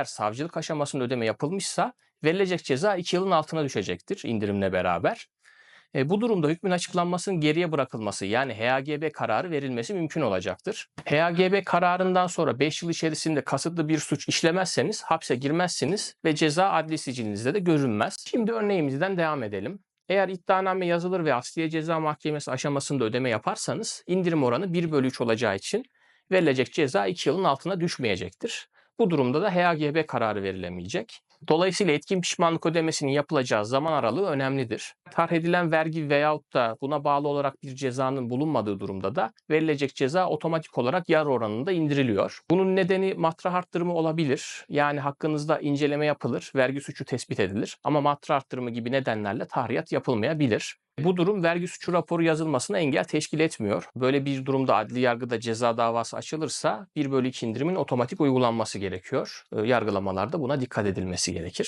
eğer savcılık aşamasında ödeme yapılmışsa verilecek ceza 2 yılın altına düşecektir indirimle beraber. E, bu durumda hükmün açıklanmasının geriye bırakılması yani HAGB kararı verilmesi mümkün olacaktır. HAGB kararından sonra 5 yıl içerisinde kasıtlı bir suç işlemezseniz hapse girmezsiniz ve ceza adli sicilinizde de görünmez. Şimdi örneğimizden devam edelim. Eğer iddianame yazılır ve Asliye Ceza Mahkemesi aşamasında ödeme yaparsanız indirim oranı 1 bölü 3 olacağı için verilecek ceza 2 yılın altına düşmeyecektir. Bu durumda da HAGB kararı verilemeyecek. Dolayısıyla etkin pişmanlık ödemesinin yapılacağı zaman aralığı önemlidir. Tarh edilen vergi veyahut da buna bağlı olarak bir cezanın bulunmadığı durumda da verilecek ceza otomatik olarak yarı oranında indiriliyor. Bunun nedeni matrah arttırımı olabilir. Yani hakkınızda inceleme yapılır, vergi suçu tespit edilir ama matrah arttırımı gibi nedenlerle tahriyat yapılmayabilir. Bu durum vergi suçu raporu yazılmasına engel teşkil etmiyor. Böyle bir durumda adli yargıda ceza davası açılırsa 1 bölü 2 indirimin otomatik uygulanması gerekiyor. Ee, Yargılamalarda buna dikkat edilmesi gerekir.